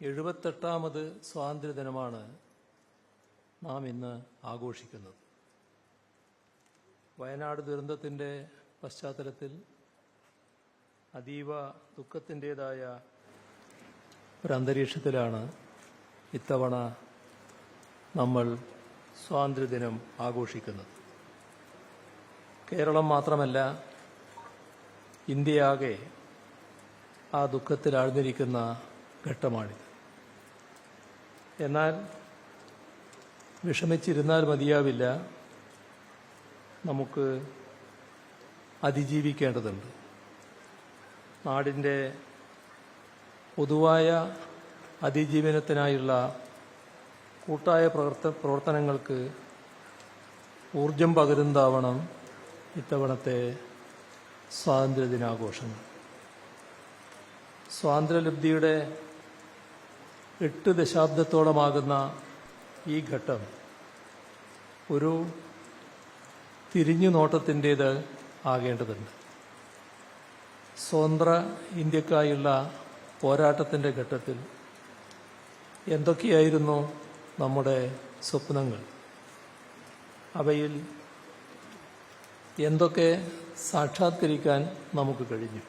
എഴുപത്തെട്ടാമത് സ്വാതന്ത്ര്യദിനമാണ് നാം ഇന്ന് ആഘോഷിക്കുന്നത്. വയനാട് ദുരന്തത്തിന്റെ പശ്ചാത്തലത്തിൽ അതീവ ദുഃഖത്തിന്റെതായ ഒരു അന്തരീക്ഷത്തിലാണ് ഇത്തവണ നമ്മൾ സ്വാതന്ത്ര്യദിനം ആഘോഷിക്കുന്നത്. കേരളം മാത്രമല്ല ഇന്ത്യയാകെ ആ ദുഃഖത്തിൽ ആഴ്ന്നിരിക്കുന്ന ഘട്ടമാണിത്. എന്നാൽ വിഷമിച്ചിരുന്നാൽ മതിയാവില്ല. നമുക്ക് അതിജീവിക്കേണ്ടതുണ്ട്. നാടിന്റെ പൊതുവായ അതിജീവനത്തിനായുള്ള കൂട്ടായ പ്രവർത്ത പ്രവർത്തനങ്ങൾക്ക് ഊർജം പകരുന്നതാവണം ഇത്തവണത്തെ സ്വാതന്ത്ര്യദിനാഘോഷങ്ങൾ. സ്വാതന്ത്ര്യലബ്ധിയുടെ എട്ട് ദശാബ്ദത്തോളമാകുന്ന ഈ ഘട്ടം ഒരു തിരിഞ്ഞു നോട്ടത്തിന്റേത് ആകേണ്ടതുണ്ട്. സ്വതന്ത്ര ഇന്ത്യക്കായുള്ള പോരാട്ടത്തിന്റെ ഘട്ടത്തിൽ എന്തൊക്കെയായിരുന്നു നമ്മുടെ സ്വപ്നങ്ങൾ? അവയിൽ എന്തൊക്കെ സാക്ഷാത്കരിക്കാൻ നമുക്ക് കഴിഞ്ഞു?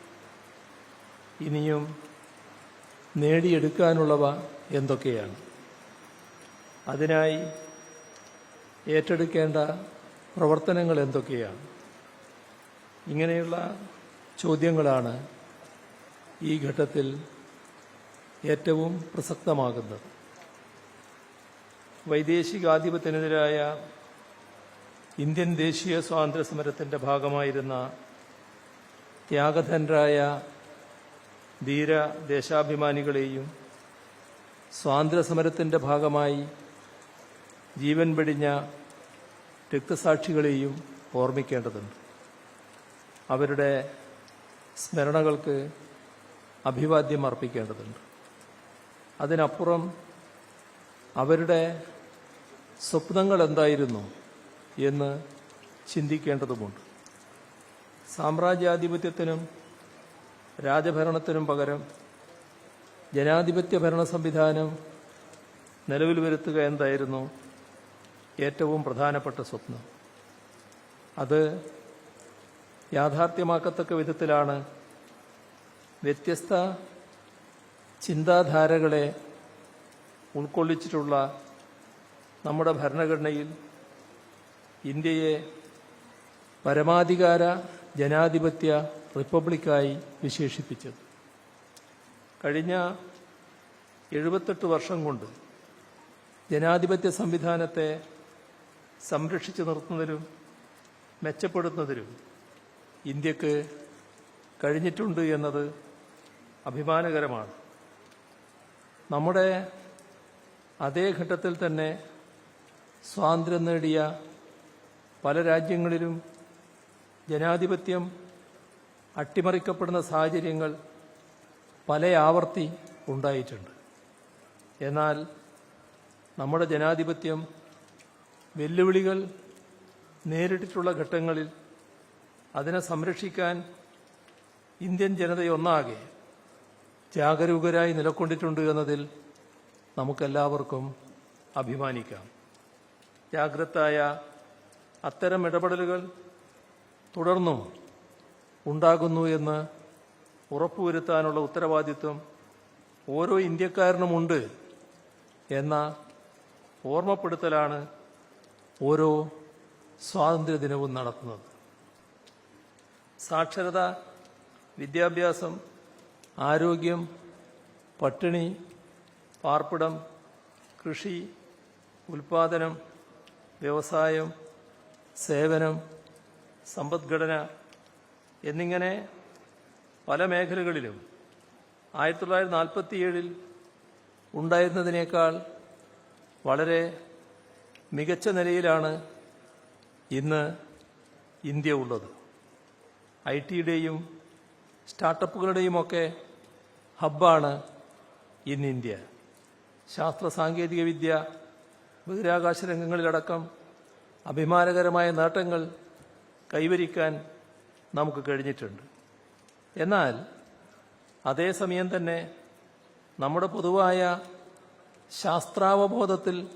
ഇനിയും നേടിയെടുക്കാനുള്ളവ എന്തൊക്കെയാണ്? അതിനായി ഏറ്റെടുക്കേണ്ട പ്രവർത്തനങ്ങൾ എന്തൊക്കെയാണ്? ഇങ്ങനെയുള്ള ചോദ്യങ്ങളാണ് ഈ ഘട്ടത്തിൽ ഏറ്റവും പ്രസക്തമാകുന്നത്. വൈദേശികാധിപത്യത്തിനെതിരായ ഇന്ത്യൻ ദേശീയ സ്വാതന്ത്ര്യ സമരത്തിന്റെ ഭാഗമായിരുന്ന ത്യാഗധനരായ ധീര ദേശാഭിമാനികളെയും സ്വാതന്ത്ര്യ സമരത്തിന്റെ ഭാഗമായി ജീവൻ വെടിഞ്ഞ രക്തസാക്ഷികളെയും ഓർമ്മിക്കേണ്ടതുണ്ട്. അവരുടെ സ്മരണകൾക്ക് അഭിവാദ്യം അർപ്പിക്കേണ്ടതുണ്ട്. അതിനപ്പുറം അവരുടെ സ്വപ്നങ്ങൾ എന്തായിരുന്നു എന്ന് ചിന്തിക്കേണ്ടതുമുണ്ട്. സാമ്രാജ്യാധിപത്യത്തിനും രാജഭരണത്തിനും പകരം ജനാധിപത്യ ഭരണ സംവിധാനം നിലവിൽ വരുത്തുക എന്തായിരുന്നു ഏറ്റവും പ്രധാനപ്പെട്ട സ്വപ്നം. അത് യാഥാർത്ഥ്യമാക്കത്തക്ക വിധത്തിലാണ് വ്യത്യസ്ത ചിന്താധാരകളെ ഉൾക്കൊള്ളിച്ചിട്ടുള്ള നമ്മുടെ ഭരണഘടനയിൽ ഇന്ത്യയെ പരമാധികാര ജനാധിപത്യ റിപ്പബ്ലിക്കായി വിശേഷിപ്പിച്ചത്. കഴിഞ്ഞ എഴുപത്തെട്ട് വർഷം കൊണ്ട് ജനാധിപത്യ സംവിധാനത്തെ സംരക്ഷിച്ചു നിർത്തുന്നതിലും മെച്ചപ്പെടുത്തുന്നതിലും ഇന്ത്യയ്ക്ക് കഴിഞ്ഞിട്ടുണ്ട് എന്നത് അഭിമാനകരമാണ്. നമ്മുടെ അതേ ഘട്ടത്തിൽ തന്നെ സ്വാതന്ത്ര്യം നേടിയ പല രാജ്യങ്ങളിലും ജനാധിപത്യം അട്ടിമറിക്കപ്പെടുന്ന സാഹചര്യങ്ങൾ പല ആവർത്തി ഉണ്ടായിട്ടുണ്ട്. എന്നാൽ നമ്മുടെ ജനാധിപത്യം വെല്ലുവിളികൾ നേരിട്ടിട്ടുള്ള ഘട്ടങ്ങളിൽ അതിനെ സംരക്ഷിക്കാൻ ഇന്ത്യൻ ജനതയൊന്നാകെ ജാഗരൂകരായി നിലക്കൊണ്ടിട്ടുണ്ട് എന്നതിൽ നമുക്കെല്ലാവർക്കും അഭിമാനിക്കാം. ജാഗ്രതായ അത്തരം ഇടപെടലുകൾ തുടർന്നും ഉണ്ടാകുന്നു എന്ന് ഉറപ്പുവരുത്താനുള്ള ഉത്തരവാദിത്വം ഓരോ ഇന്ത്യക്കാരനുമുണ്ട് എന്ന ഓർമ്മപ്പെടുത്തലാണ് ഓരോ സ്വാതന്ത്ര്യദിനവും നടത്തുന്നത് സാക്ഷരത വിദ്യാഭ്യാസം ആരോഗ്യം പട്ടിണി പാർപ്പിടം കൃഷി ഉൽപാദനം വ്യവസായം സേവനം സമ്പദ്ഘടന എന്നിങ്ങനെ പല മേഖലകളിലും ആയിരത്തി തൊള്ളായിരത്തി നാൽപ്പത്തിയേഴിൽ ഉണ്ടായിരുന്നതിനേക്കാൾ വളരെ മികച്ച നിലയിലാണ് ഇന്ന് ഇന്ത്യ ഉള്ളത്. ഐ ടിയുടെയും സ്റ്റാർട്ടപ്പുകളുടെയുമൊക്കെ ഹബ്ബാണ് ഇന്ന് ഇന്ത്യ. ശാസ്ത്ര സാങ്കേതിക വിദ്യ ബഹിരാകാശ രംഗങ്ങളിലടക്കം അഭിമാനകരമായ നേട്ടങ്ങൾ കൈവരിക്കാൻ നമുക്ക് കഴിഞ്ഞിട്ടുണ്ട്. എന്നാൽ അതേസമയം തന്നെ നമ്മുടെ പൊതുവായ ശാസ്ത്രാവബോധത്തിൽ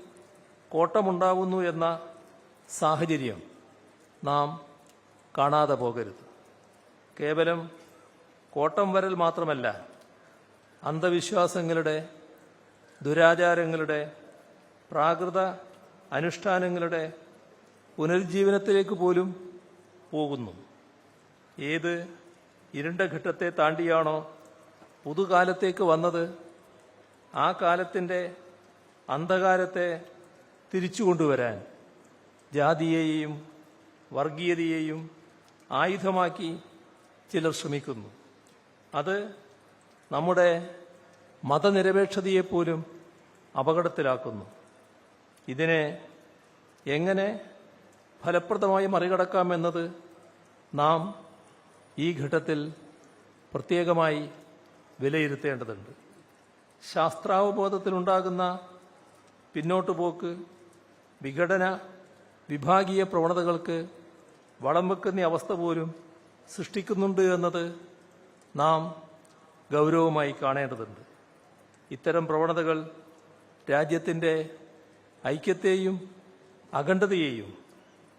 കോട്ടമുണ്ടാകുന്നു എന്ന സാഹചര്യം നാം കാണാതെ പോകരുത്. കേവലം കോട്ടം വരൽ മാത്രമല്ല അന്ധവിശ്വാസങ്ങളുടെ ദുരാചാരങ്ങളുടെ പ്രാകൃത അനുഷ്ഠാനങ്ങളുടെ പുനരുജ്ജീവനത്തിലേക്ക് പോലും പോകുന്നു. ഏത് ഇരുണ്ട ഘട്ടത്തെ താണ്ടിയാണോ പുതുകാലത്തേക്ക് വന്നത്? ആ കാലത്തിന്റെ അന്ധകാരത്തെ തിരിച്ചു കൊണ്ടുവരാൻ ജാതിയെയും വർഗീയതയെയും ആയുധമാക്കി ചിലർ ശ്രമിക്കുന്നു. അത് നമ്മുടെ മതനിരപേക്ഷതയെപ്പോലും അപകടത്തിലാക്കുന്നു. ഇതിനെ എങ്ങനെ ഫലപ്രദമായി മറികടക്കാമെന്നത് നാം ഈ ഘട്ടത്തിൽ പ്രത്യേകമായി വിലയിരുത്തേണ്ടതുണ്ട്. ശാസ്ത്രാവബോധത്തിലുണ്ടാകുന്ന പിന്നോട്ടു പോക്ക് വിഘടന വിഭാഗീയ പ്രവണതകൾക്ക് വളം വെക്കുന്ന അവസ്ഥ പോലും സൃഷ്ടിക്കുന്നുണ്ട് എന്നത് നാം ഗൗരവമായി കാണേണ്ടതുണ്ട്. ഇത്തരം പ്രവണതകൾ രാജ്യത്തിന്റെ ഐക്യത്തെയും അഖണ്ഡതയെയും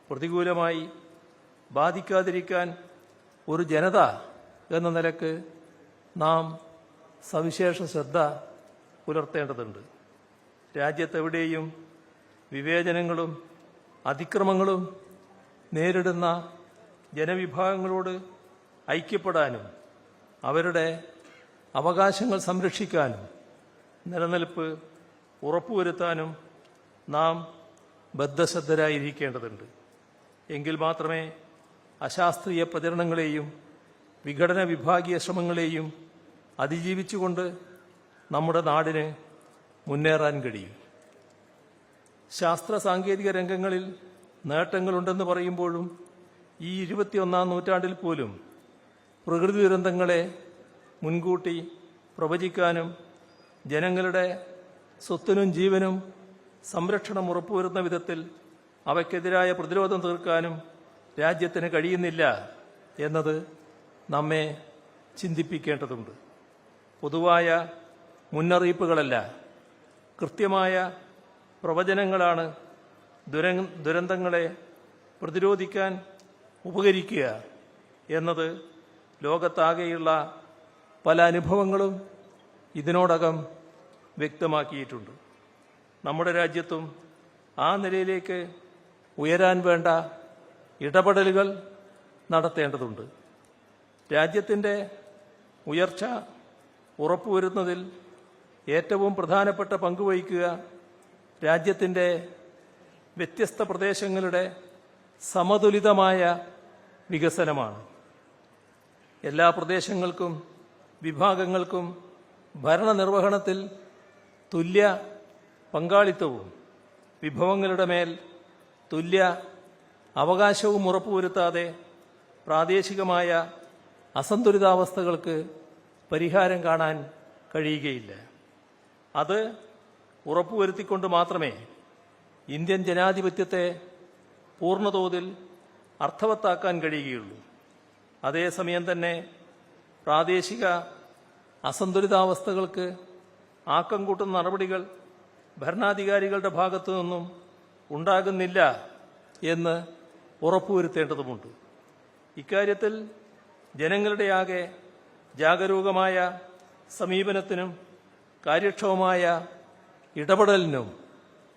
പ്രതികൂലമായി ബാധിക്കാതിരിക്കാൻ ഒരു ജനത എന്ന നിലയ്ക്ക് നാം സവിശേഷ ശ്രദ്ധ പുലർത്തേണ്ടതുണ്ട്. രാജ്യത്തെവിടെയും വിവേചനങ്ങളും അതിക്രമങ്ങളും നേരിടുന്ന ജനവിഭാഗങ്ങളോട് ഐക്യപ്പെടാനും അവരുടെ അവകാശങ്ങൾ സംരക്ഷിക്കാനും നിലനിൽപ്പ് ഉറപ്പുവരുത്താനും നാം ബദ്ധശ്രദ്ധരായിരിക്കേണ്ടതുണ്ട് എങ്കിൽ മാത്രമേ അശാസ്ത്രീയ പ്രചരണങ്ങളെയും വിഘടന വിഭാഗീയ ശ്രമങ്ങളെയും അതിജീവിച്ചുകൊണ്ട് നമ്മുടെ നാടിന് മുന്നേറാൻ കഴിയും. ശാസ്ത്ര സാങ്കേതിക രംഗങ്ങളിൽ നേട്ടങ്ങളുണ്ടെന്ന് പറയുമ്പോഴും ഈ ഇരുപത്തിയൊന്നാം നൂറ്റാണ്ടിൽ പോലും പ്രകൃതി ദുരന്തങ്ങളെ മുൻകൂട്ടി പ്രവചിക്കാനും ജനങ്ങളുടെ സ്വത്തിനും ജീവനും സംരക്ഷണം ഉറപ്പുവരുന്ന വിധത്തിൽ അവയ്ക്കെതിരായ പ്രതിരോധം തീർക്കാനും രാജ്യത്തിന് കഴിയുന്നില്ല എന്നത് നമ്മെ ചിന്തിപ്പിക്കേണ്ടതുണ്ട്. പൊതുവായ മുന്നറിയിപ്പുകളല്ല കൃത്യമായ പ്രവചനങ്ങളാണ് ദുര ദുരന്തങ്ങളെ പ്രതിരോധിക്കാൻ ഉപകരിക്കുക എന്നത് ലോകത്താകെയുള്ള പല അനുഭവങ്ങളും ഇതിനോടകം വ്യക്തമാക്കിയിട്ടുണ്ട്. നമ്മുടെ രാജ്യത്തും ആ നിലയിലേക്ക് ഉയരാൻ വേണ്ട ഇടപെടലുകൾ നടത്തേണ്ടതുണ്ട്. രാജ്യത്തിന്റെ ഉയർച്ച ഉറപ്പുവരുന്നതിൽ ഏറ്റവും പ്രധാനപ്പെട്ട പങ്കുവഹിക്കുക രാജ്യത്തിന്റെ വ്യത്യസ്ത പ്രദേശങ്ങളുടെ സമതുലിതമായ വികസനമാണ്. എല്ലാ പ്രദേശങ്ങൾക്കും വിഭാഗങ്ങൾക്കും ഭരണനിർവഹണത്തിൽ തുല്യ പങ്കാളിത്തവും വിഭവങ്ങളുടെ മേൽ തുല്യ അവകാശവും ഉറപ്പുവരുത്താതെ പ്രാദേശികമായ അസന്തുലിതാവസ്ഥകൾക്ക് പരിഹാരം കാണാൻ കഴിയുകയില്ല. അത് ഉറപ്പുവരുത്തിക്കൊണ്ട് മാത്രമേ ഇന്ത്യൻ ജനാധിപത്യത്തെ പൂർണതോതിൽ അർത്ഥവത്താക്കാൻ കഴിയുകയുള്ളൂ. അതേസമയം തന്നെ പ്രാദേശിക അസന്തുലിതാവസ്ഥകൾക്ക് ആക്കം കൂട്ടുന്ന നടപടികൾ ഭരണാധികാരികളുടെ ഭാഗത്തു നിന്നും ഉണ്ടാകുന്നില്ല എന്ന് ഉറപ്പുവരുത്തേണ്ടതുമുണ്ട്. ഇക്കാര്യത്തിൽ ജനങ്ങളുടെ ആകെ ജാഗരൂകമായ സമീപനത്തിനും കാര്യക്ഷമമായ ഇടപെടലിനും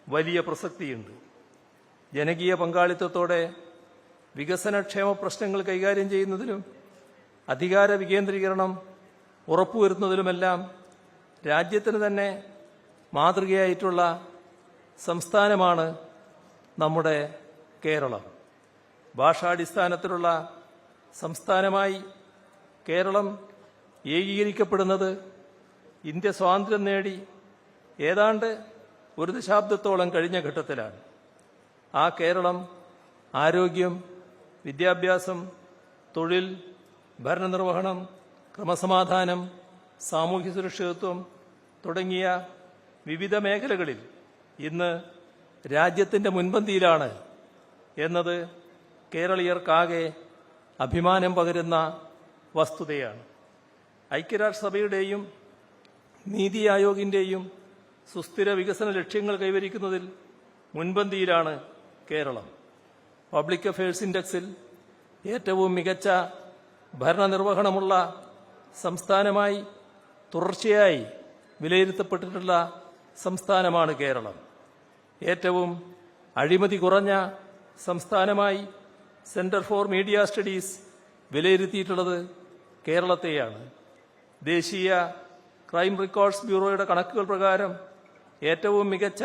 വലിയ പ്രസക്തിയുണ്ട്. ജനകീയ പങ്കാളിത്തത്തോടെ വികസനക്ഷേമ പ്രശ്നങ്ങൾ കൈകാര്യം ചെയ്യുന്നതിലും അധികാര വികേന്ദ്രീകരണം ഉറപ്പുവരുത്തുന്നതിലുമെല്ലാം രാജ്യത്തിന് തന്നെ മാതൃകയായിട്ടുള്ള സംസ്ഥാനമാണ് നമ്മുടെ കേരളം. ഭാഷാടിസ്ഥാനത്തിലുള്ള സംസ്ഥാനമായി കേരളം ഏകീകരിക്കപ്പെടുന്നത് ഇന്ത്യ സ്വാതന്ത്ര്യം നേടി ഏതാണ്ട് ഒരു ദശാബ്ദത്തോളം കഴിഞ്ഞ ഘട്ടത്തിലാണ്. ആ കേരളം ആരോഗ്യം വിദ്യാഭ്യാസം തൊഴിൽ ഭരണനിർവഹണം ക്രമസമാധാനം സാമൂഹ്യ സുരക്ഷിതത്വം തുടങ്ങിയ വിവിധ മേഖലകളിൽ ഇന്ന് രാജ്യത്തിന്റെ മുൻപന്തിയിലാണ് എന്നത് കേരളീയർക്കാകെ അഭിമാനം പകരുന്ന വസ്തുതയാണ്. ഐക്യരാഷ്ട്രസഭയുടെയും നീതി ആയോഗിന്റെയും സുസ്ഥിര വികസന ലക്ഷ്യങ്ങൾ കൈവരിക്കുന്നതിൽ മുൻപന്തിയിലാണ് കേരളം. പബ്ലിക് അഫയേഴ്സ് ഇൻഡെക്സിൽ ഏറ്റവും മികച്ച ഭരണനിർവഹണമുള്ള സംസ്ഥാനമായി തുടർച്ചയായി വിലയിരുത്തപ്പെട്ടിട്ടുള്ള സംസ്ഥാനമാണ് കേരളം. ഏറ്റവും അഴിമതി കുറഞ്ഞ സംസ്ഥാനമായി സെന്റർ ഫോർ മീഡിയ സ്റ്റഡീസ് വിലയിരുത്തിയിട്ടുള്ളത് കേരളത്തെയാണ്. ദേശീയ ക്രൈം റെക്കോർഡ്സ് ബ്യൂറോയുടെ കണക്കുകൾ പ്രകാരം ഏറ്റവും മികച്ച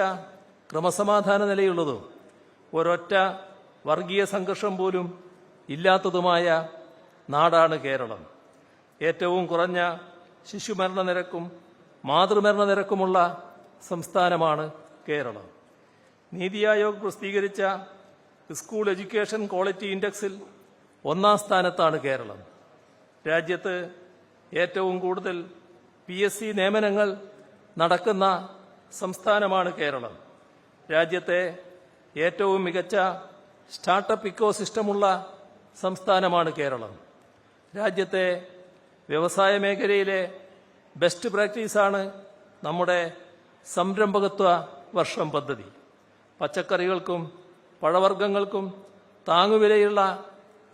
ക്രമസമാധാന നിലയുള്ളതും ഒരൊറ്റ വർഗീയ സംഘർഷം പോലും ഇല്ലാത്തതുമായ നാടാണ് കേരളം. ഏറ്റവും കുറഞ്ഞ ശിശുമരണ നിരക്കും മാതൃമരണ നിരക്കുമുള്ള സംസ്ഥാനമാണ് കേരളം. നീതി ആയോഗ് പ്രസിദ്ധീകരിച്ച സ്കൂൾ എഡ്യൂക്കേഷൻ ക്വാളിറ്റി ഇൻഡെക്സിൽ ഒന്നാം സ്ഥാനത്താണ് കേരളം. രാജ്യത്ത് ഏറ്റവും കൂടുതൽ പി എസ് സി നിയമനങ്ങൾ നടക്കുന്ന സംസ്ഥാനമാണ് കേരളം. രാജ്യത്തെ ഏറ്റവും മികച്ച സ്റ്റാർട്ടപ്പ് ഇക്കോ സിസ്റ്റമുള്ള സംസ്ഥാനമാണ് കേരളം. രാജ്യത്തെ വ്യവസായ മേഖലയിലെ ബെസ്റ്റ് പ്രാക്ടീസാണ് നമ്മുടെ സംരംഭകത്വ വർഷം പദ്ധതി. പച്ചക്കറികൾക്കും പഴവർഗങ്ങൾക്കും താങ്ങുവിലയുള്ള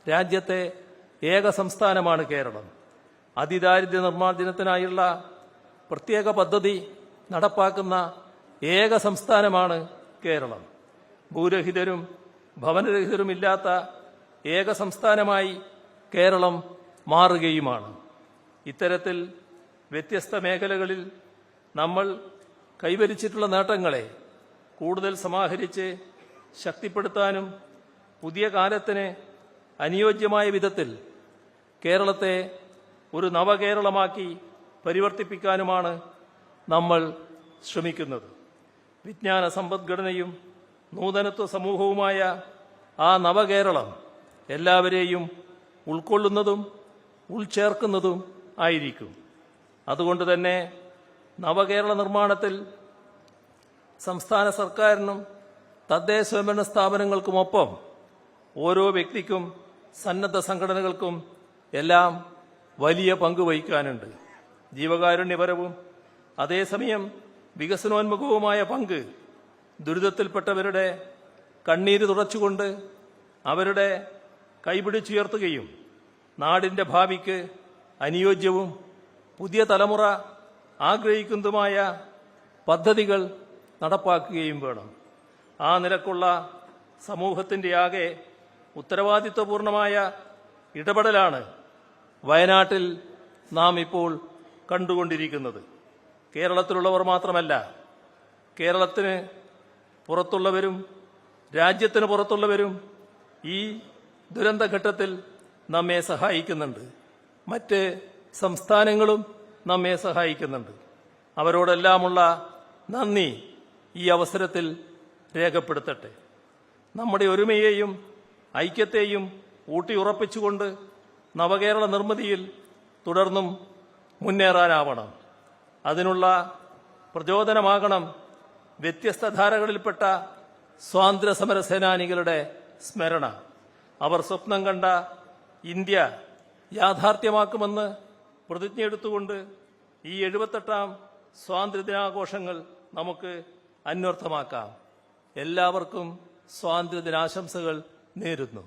രാജ്യത്തെ ഏക സംസ്ഥാനമാണ് കേരളം. അതിദാരിദ്ര്യ നിർമ്മാർജനത്തിനായുള്ള പ്രത്യേക പദ്ധതി നടപ്പാക്കുന്ന ഏക സംസ്ഥാനമാണ് കേരളം. ഭൂരഹിതരും ഭവനരഹിതരുമില്ലാത്ത ഏക സംസ്ഥാനമായി കേരളം മാറുകയുമാണ്. ഇത്തരത്തിൽ വ്യത്യസ്ത മേഖലകളിൽ നമ്മൾ കൈവരിച്ചിട്ടുള്ള നേട്ടങ്ങളെ കൂടുതൽ സമാഹരിച്ച് ശക്തിപ്പെടുത്താനും പുതിയ കാലത്തിന് അനുയോജ്യമായ വിധത്തിൽ കേരളത്തെ ഒരു നവകേരളമാക്കി പരിവർത്തിപ്പിക്കാനുമാണ് നമ്മൾ ശ്രമിക്കുന്നത്. വിജ്ഞാന സമ്പദ്ഘടനയും നൂതനത്വ സമൂഹവുമായ ആ നവകേരളം എല്ലാവരെയും ഉൾക്കൊള്ളുന്നതും ഉൾച്ചേർക്കുന്നതും ആയിരിക്കും. അതുകൊണ്ട് തന്നെ നവകേരള നിർമ്മാണത്തിൽ സംസ്ഥാന സർക്കാരിനും തദ്ദേശ സ്വയംഭരണ സ്ഥാപനങ്ങൾക്കുമൊപ്പം ഓരോ വ്യക്തിക്കും സന്നദ്ധ സംഘടനകൾക്കും എല്ലാം വലിയ പങ്ക് വഹിക്കാനുണ്ട്. ജീവകാരുണ്യപരവും അതേസമയം വികസനോന്മുഖവുമായ പങ്ക് ദുരിതത്തിൽപ്പെട്ടവരുടെ കണ്ണീര് തുടച്ചുകൊണ്ട് അവരുടെ കൈപിടിച്ചുയർത്തുകയും നാടിന്റെ ഭാവിക്ക് അനുയോജ്യവും പുതിയ തലമുറ ആഗ്രഹിക്കുന്നതുമായ പദ്ധതികൾ നടപ്പാക്കുകയും വേണം. ആ നിലക്കുള്ള സമൂഹത്തിന്റെ ആകെ ഉത്തരവാദിത്വപൂർണമായ ഇടപെടലാണ് വയനാട്ടിൽ നാം ഇപ്പോൾ കണ്ടുകൊണ്ടിരിക്കുന്നത്. കേരളത്തിലുള്ളവർ മാത്രമല്ല കേരളത്തിന് പുറത്തുള്ളവരും രാജ്യത്തിന് പുറത്തുള്ളവരും ഈ ദുരന്തഘട്ടത്തിൽ നമ്മെ സഹായിക്കുന്നുണ്ട്. മറ്റ് സംസ്ഥാനങ്ങളും നമ്മെ സഹായിക്കുന്നുണ്ട്. അവരോടെല്ലാമുള്ള നന്ദി ഈ അവസരത്തിൽ രേഖപ്പെടുത്തട്ടെ. നമ്മുടെ ഒരുമയെയും ഐക്യത്തെയും ഊട്ടിയുറപ്പിച്ചുകൊണ്ട് നവകേരള നിർമ്മിതിയിൽ തുടർന്നും മുന്നേറാനാവണം. അതിനുള്ള പ്രചോദനമാകണം വ്യത്യസ്ത ധാരകളിൽപ്പെട്ട സ്വാതന്ത്ര്യ സമര സേനാനികളുടെ സ്മരണ. അവർ സ്വപ്നം കണ്ട ഇന്ത്യ യാഥാർത്ഥ്യമാക്കുമെന്ന് പ്രതിജ്ഞയെടുത്തുകൊണ്ട് ഈ എഴുപത്തെട്ടാം സ്വാതന്ത്ര്യദിനാഘോഷങ്ങൾ നമുക്ക് അന്വർത്ഥമാക്കാം. എല്ലാവർക്കും സ്വാതന്ത്ര്യ ദിനാശംസകൾ നേരുന്നു.